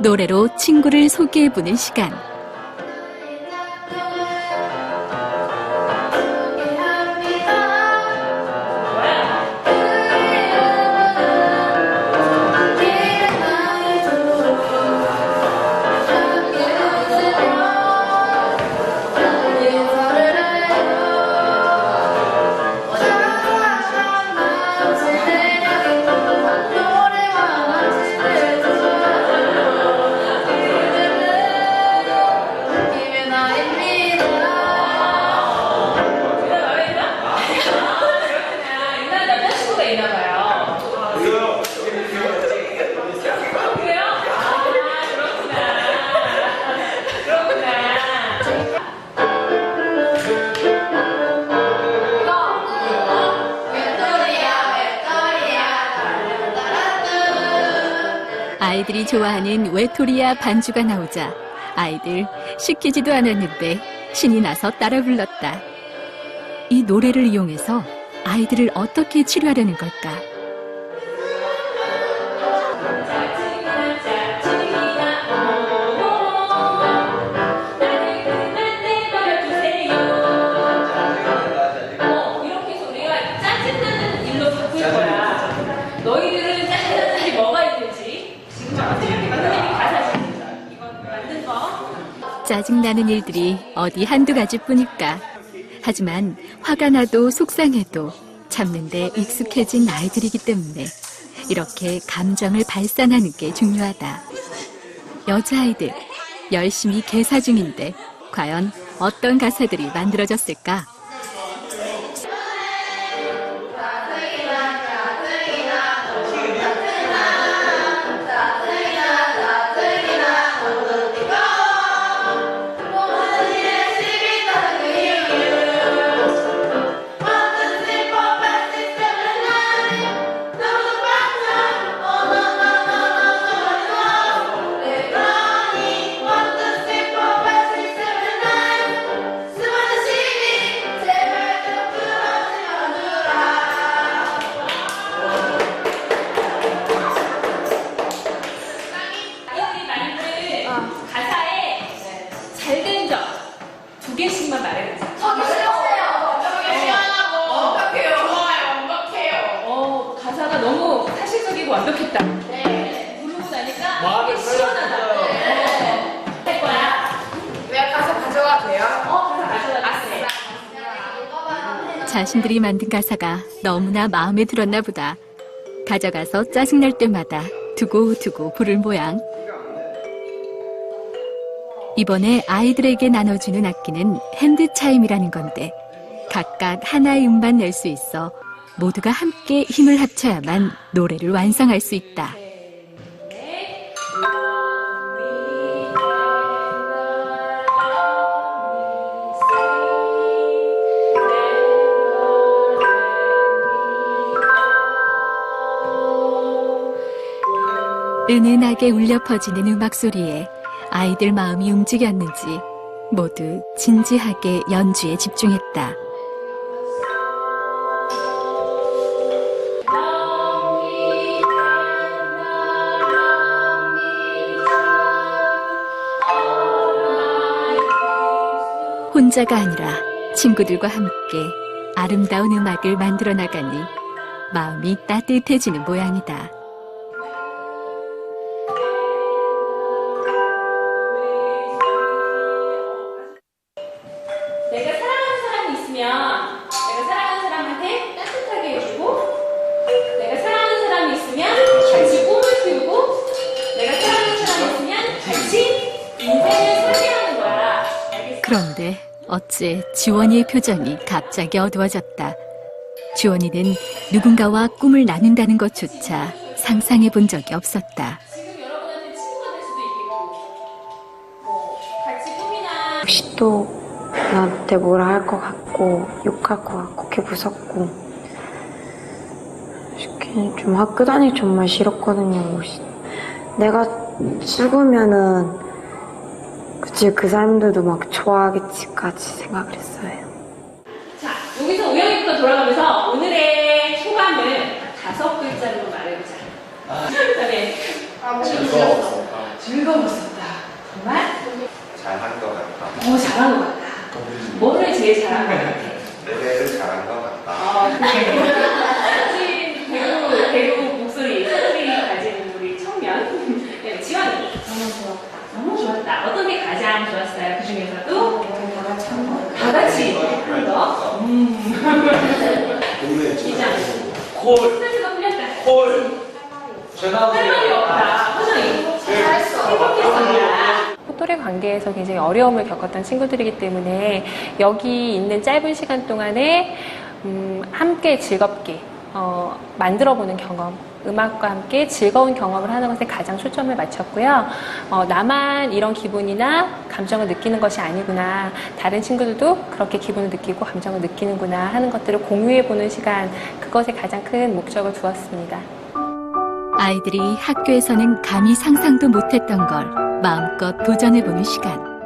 노래로 친구를 소개해보는 시간. 아이들이 좋아하는 외톨이야 반주가 나오자 아이들 시키지도 않았는데 신이 나서 따라 불렀다. 이 노래를 이용해서 아이들을 어떻게 치료하려는 걸까? 짜증나는 일들이 어디 한두 가지뿐일까? 하지만 화가 나도 속상해도 참는데 익숙해진 아이들이기 때문에 이렇게 감정을 발산하는 게 중요하다. 여자아이들 열심히 개사 중인데 과연 어떤 가사들이 만들어졌을까? 개씩만 말해보자. 어, 가사가 너무 사실적이고 완벽했다. 부르고 나니까 되게 시원하다. 어. 할 거야. 왜 가서 가져가도 돼요? 어, 가사 가져다 줬어. 자신들이 만든 가사가 너무나 마음에 들었나 보다. 가져가서 짜증날 때마다 두고두고 부를 모양. 이번에 아이들에게 나눠주는 악기는 핸드차임이라는 건데 각각 하나의 음만 낼 수 있어 모두가 함께 힘을 합쳐야만 노래를 완성할 수 있다. 은은하게 울려 퍼지는 음악 소리에 아이들 마음이 움직였는지 모두 진지하게 연주에 집중했다. 혼자가 아니라 친구들과 함께 아름다운 음악을 만들어 나가니 마음이 따뜻해지는 모양이다. 있으면 내가 사랑하는 사람한테 따뜻하게 해주고 내가 사랑하는 사람이 있으면 같이 꿈을 키우고 내가 사랑하는 사람이 있으면 같이 인생을 설계하는 거야. 알겠어? 그런데 어째 지원이의 표정이 갑자기 어두워졌다. 지원이는 누군가와 꿈을 나눈다는 것조차 상상해 본 적이 없었다. 지금 여러분한테 친구가 될 수도 있겠고 뭐 같이 꿈이나 혹시 또 나한테 뭐라 할 것 같고 욕할 것 같고 그게 무섭고 솔직히 좀 학교 다니기 정말 싫었거든요 내가 죽으면은 그치 그 사람들도 막 좋아하겠지까지 생각을 했어요 자 여기서 우영이부터 돌아가면서 오늘의 소감을 다섯 글자로 말해보자. 그다음에 아, 너무 싫었어. 즐거웠었다. 정말? 잘한 것 같다. 오, 잘한 것 같다. 뭐를 제일 잘한 것 같아? 노래를 잘한 것 같다. 아, 그래. 대구, 대구 목소리, 소리 가진 우리 청년. 네, 지원이. 너무 좋았다. 너무 좋았다. 어떤 게 가장 좋았어요? 그 중에서도? 다 같이 한 번. 다 같이 한 거. 음. 이장. 콜, 스트레스가 풀렸다. 콜. 제가 할 말이 없다. 표정이. 잘했어. 행복했습니다. 또래 관계에서 굉장히 어려움을 겪었던 친구들이기 때문에 여기 있는 짧은 시간 동안에 음, 함께 즐겁게 어, 만들어보는 경험, 음악과 함께 즐거운 경험을 하는 것에 가장 초점을 맞췄고요. 어, 나만 이런 기분이나 감정을 느끼는 것이 아니구나. 다른 친구들도 그렇게 기분을 느끼고 감정을 느끼는구나 하는 것들을 공유해보는 시간, 그것에 가장 큰 목적을 두었습니다. 아이들이 학교에서는 감히 상상도 못했던 걸 마음껏 도전해보는 시간.